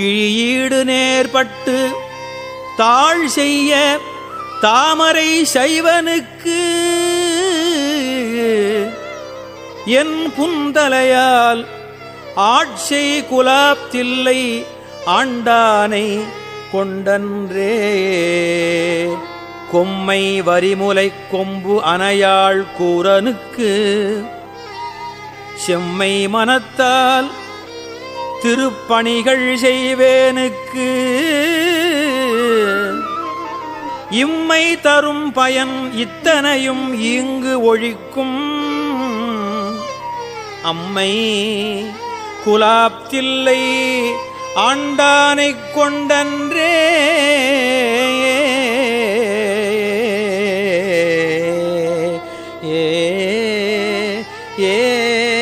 கிழியீடு நேர்பட்டு தாழ் செய்ய தாமரை சைவனுக்கு. என் புந்தலையால் ஆட்சை குலாப்தில்லை ஆண்டானை கொண்டன்றே. கொம்மை வரிமுலை கொம்பு அணையாள் கூரனுக்கு செம்மை மனத்தால் திருப்பணிகள் செய்வேனுக்கு. இம்மை தரும் பயன் இத்தனையும் இங்கு ஒழிக்கும். அம்மை குலாப்தில்லை ஆண்டானைக் கொண்டன்றே. ஏ ஏ